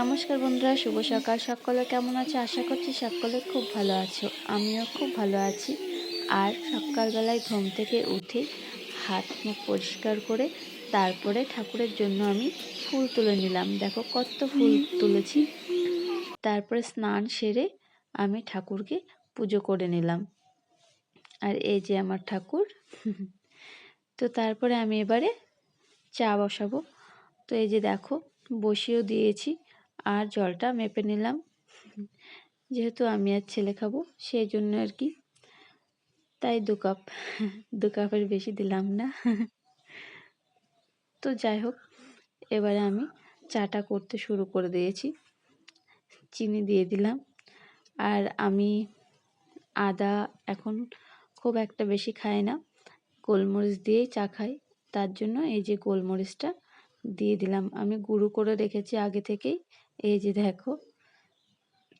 নমস্কার বন্ধুরা, শুভ সকাল। সকলে কেমন আছে? আশা করছি সকলে খুব ভালো আছো। আমিও খুব ভালো আছি। আর সকালবেলায় ঘুম থেকে উঠে হাত মুখ পরিষ্কার করে তারপরে ঠাকুরের জন্য আমি ফুল তুলে নিলাম। দেখো কত ফুল তুলেছি। তারপরে স্নান সেরে আমি ঠাকুরকে পুজো করে নিলাম। আর এই যে আমার ঠাকুর, তো তারপরে আমি এবারে চা বসাবো। তো এই যে দেখো, বসিয়েও দিয়েছি। আর জলটা মেপে নিলাম। যেহেতু আমি আর ছেলে খাব, সেই জন্য আর কি। তাই দু কাপ, দু কাপের বেশি দিলাম না। তো যাই হোক, এবারে আমি চাটা করতে শুরু করে দিয়েছি। চিনি দিয়ে দিলাম। আর আমি আদা এখন খুব একটা বেশি খাই না। গোলমরিচ দিয়েই চা খাই। তার জন্য এই যে গোলমরিচটা দিয়ে দিলাম। আমি গুঁড়ো করে রেখেছি আগে থেকেই। এই যে দেখো,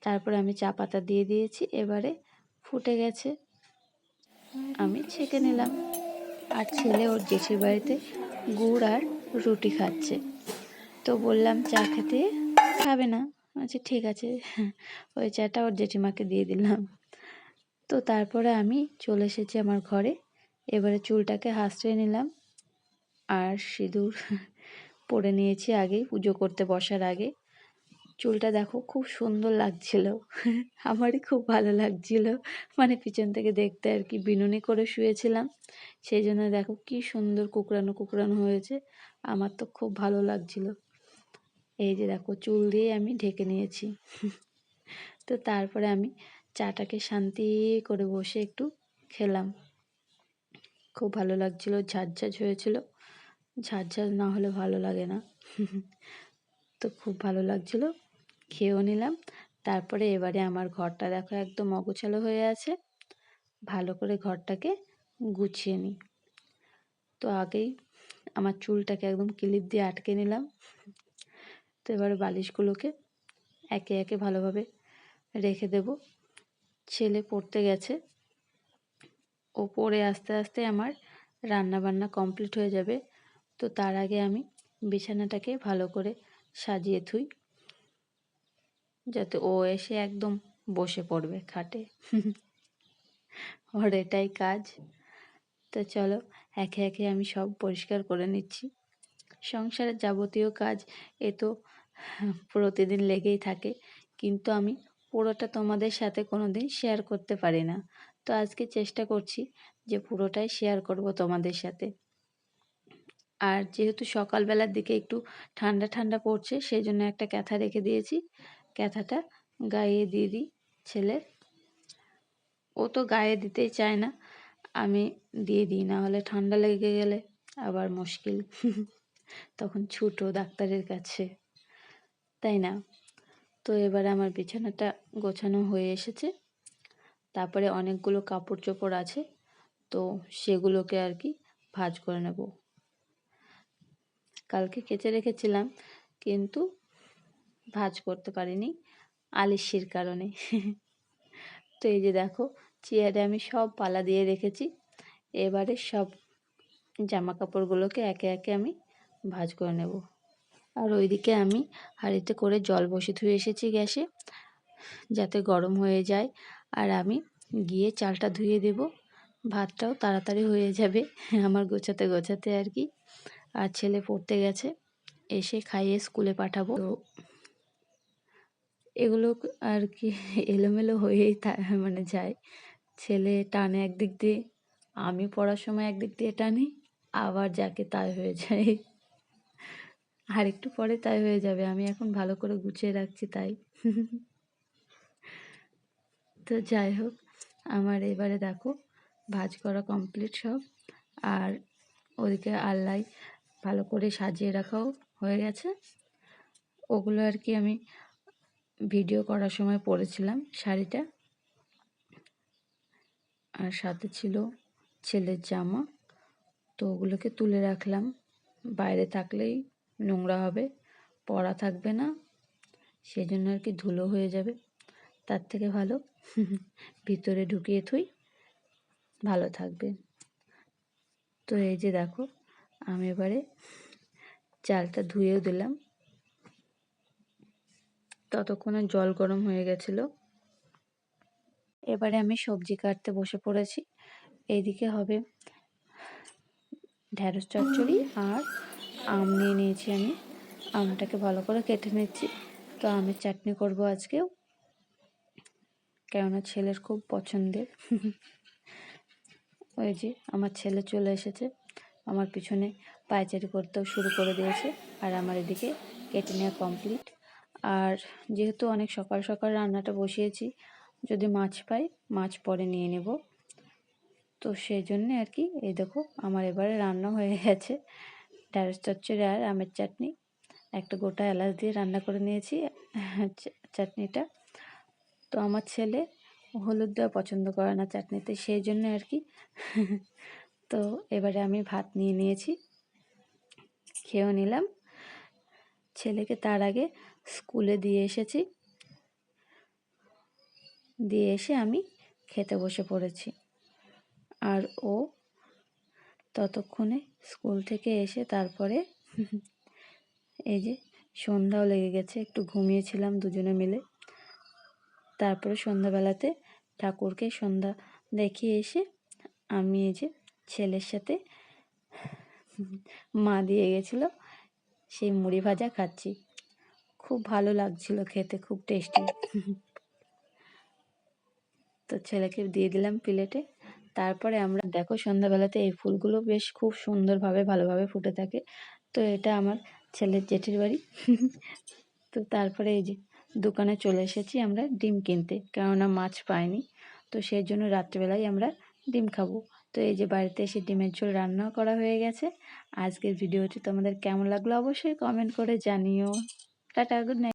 তারপরে আমি চা পাতা দিয়ে দিয়েছি, এবারে ফুটে গেছে। আমি ছেঁকে নিলাম। আর ছেলে ওর জেঠির বাড়িতে গুড় আর রুটি খাচ্ছে। তো বললাম, চা খেতে খাবে না? আচ্ছা ঠিক আছে। ওই চাটা ওর জেঠিমাকে দিয়ে দিলাম। তো তারপরে আমি চলে এসেছি আমার ঘরে। এবারে চুলটাকে হাসড়ে নিলাম। আর সিঁদুর পরে নিয়েছি আগেই পুজো করতে বসার আগে। চুলটা দেখো খুব সুন্দর লাগছিল। আমারই খুব ভালো লাগছিল। মানে পিছন থেকে দেখতে আর কি বিনুনি করে শুয়েছিলাম। সেই জন্য দেখো কি সুন্দর কুকরানো কুকরানো হয়েছে। আমার তো খুব ভালো লাগছিল। এই যে দেখো চুল দিয়ে আমি ঢেকে নিয়েছি। তো তারপরে আমি চাটাকে শান্তি করে বসে একটু খেলাম। খুব ভালো লাগছিল ঝাঁঝ হয়েছিল। ঝাঁঝ না হলে ভালো লাগে না। তো খুব ভালো লাগছিল। খেয়েও নিলাম। তারপরে এবারে আমার ঘরটা দেখো একদম অগোছালো হয়ে আছে। ভালো করে ঘরটাকে গুছিয়ে নিই। তো আগেই আমার চুলটাকে একদম ক্লিপ দিয়ে আটকে নিলাম। তো এবারে বালিশগুলোকে একে একে ভালোভাবে রেখে দেব। ছেলে পড়তে গেছে। ও পড়ে আস্তে আস্তে আমার রান্না বান্না কমপ্লিট হয়ে যাবে। তো তার আগে আমি বিছানাটাকে ভালো করে সাজিয়ে থুই যাতে ও এসে একদম বসে পড়বে খাটে। ওর এটাই কাজ। তো চলো, একে একে আমি সব পরিষ্কার করে নিচ্ছি। সংসারের যাবতীয় কাজ এ তো প্রতিদিন লেগেই থাকে, কিন্তু আমি পুরোটা তোমাদের সাথে কোনো দিন শেয়ার করতে পারি না। তো আজকে চেষ্টা করছি যে পুরোটাই শেয়ার করব তোমাদের সাথে। আর যেহেতু সকালবেলার দিকে একটু ঠান্ডা ঠান্ডা পড়ছে, সেই জন্য একটা ক্যাথা রেখে দিয়েছি। ক্যাথাটা গায়ে দিয়ে দিই ছেলের। ও তো গায়ে দিতেই চায় না, আমি দিয়ে দিই, না হলে ঠান্ডা লেগে গেলে আবার মুশকিল। তখন ছুটো ডাক্তারের কাছে। তাই না? তো এবার আমার বিছানাটা গোছানো হয়ে এসেছে। তারপরে অনেকগুলো কাপড় চোপড় আছে, তো সেগুলোকে আর কি ভাজ করে নেব। কালকে কেচে রেখেছিলাম, কিন্তু ভাজ করতে পারিনি আলিশির কারণে। তো এই যে দেখো, চেয়ারে আমি সব পালা দিয়ে রেখেছি। এবারে সব জামা কাপড়গুলোকে একে একে আমি ভাজ করে নেব। আর ওইদিকে আমি হাঁড়িতে করে জল বসে ধুয়ে এসেছি গ্যাসে, যাতে গরম হয়ে যায়। আর আমি গিয়ে চালটা ধুয়ে দেব। ভাতটাও তাড়াতাড়ি হয়ে যাবে, আমার গোছাতে গোছাতে আর কি। আর ছেলে পড়তে গেছে, এসে খাইয়ে স্কুলে পাঠাবো। তো এগুলো আর কি এলোমেলো হয়েই মানে যায়। ছেলে টানে একদিক দিয়ে, আমি পড়ার সময় একদিক দিয়ে টানি, আবার যাকে তাই হয়ে যায়। আর একটু পরে তাই হয়ে যাবে, আমি এখন ভালো করে গুছিয়ে রাখছি তাই। তো যাই হোক, আমার এবারে দেখো, ভাজ করা কমপ্লিট সব। আর ওদিকে আল্লাই ভালো করে সাজিয়ে রাখাও হয়ে গেছে। ওগুলো আর কি আমি ভিডিও করার সময় পরেছিলাম শাড়িটা। আর সাথে ছিল ছেলের জামা। তো ওগুলোকে তুলে রাখলাম। বাইরে থাকলেই নোংরা হবে, পরা থাকবে না। সেই জন্য আর কি ধুলো হয়ে যাবে। তার থেকে ভালো। ভিতরে ঢুকিয়ে থুই। ভালো থাকবে। তো এই যে দেখো, আমি এবারে চালটা ধুয়েও দিলাম। ততক্ষণে জল গরম হয়ে গেছিল। এবারে আমি সবজি কাটতে বসে পড়েছি। এইদিকে হবে ঢ্যাঁড়স চচ্চড়ি আর আম নিয়ে নিয়েছি আমি। আমটাকে ভালো করে কেটে নিচ্ছি। তো আমের চাটনি করব আজকেও। কেননা ছেলের খুব পছন্দের। ওই যে আমার ছেলে চলে এসেছে। আমার পিছনে পায়চারি করতেও শুরু করে দিয়েছে। আর আমার এদিকে কেটে নেওয়া কমপ্লিট আর যেহেতু অনেক সকাল সকাল রান্নাটা বসিয়েছি, যদি মাছ পাই, মাছ পরে নিয়ে নেব। তো সেই জন্যে আর কি, এই দেখো আমার এবারে রান্না হয়ে গেছে। ঢ্যাঁড়স চচ্চড়ি আর আমের চাটনি। একটা গোটা এলাচ দিয়ে রান্না করে নিয়েছি চাটনিটা। তো আমার ছেলে হলুদ দেওয়া পছন্দ করে না চাটনিতে, সেই জন্য আর কি। তো এবারে আমি ভাত নিয়ে নিয়েছি, খেয়েও নিলাম। ছেলেকে তার আগে স্কুলে দিয়ে এসেছি। দিয়ে এসে আমি খেতে বসে পড়েছি। আর ও ততক্ষণে স্কুল থেকে এসে তারপরে এই যে সন্ধ্যাও লেগে গেছে, একটু ঘুমিয়েছিলাম দুজনে মিলে। তারপরে সন্ধ্যাবেলাতে ঠাকুরকে সন্ধ্যা দেখিয়ে এসে আমি এই যে ছেলের সাথে মা দিয়ে গেছিল, সেই মুড়ি ভাজা খাচ্ছি। খুব ভালো লাগছিল খেতে, খুব টেস্টি তো ছেলেকে দিয়ে দিলাম প্লেটে। তারপরে আমরা, দেখো সন্ধ্যাবেলাতে এই ফুলগুলো বেশ খুব সুন্দরভাবে, ভালোভাবে ফুটে থাকে। তো এটা আমার ছেলের জেঠির বাড়ি। তো তারপরে এই যে দোকানে চলে এসেছি আমরা ডিম কিনতে, কেননা মাছ পাইনি। তো সেই জন্য রাত্রিবেলায় আমরা ডিম খাব। তো এই যে বাড়িতে এসে ডিমের ঝোল রান্নাও করা হয়ে গেছে। আজকের ভিডিওটি তোমাদের কেমন লাগল অবশ্যই কমেন্ট করে জানিও। Tata, good night.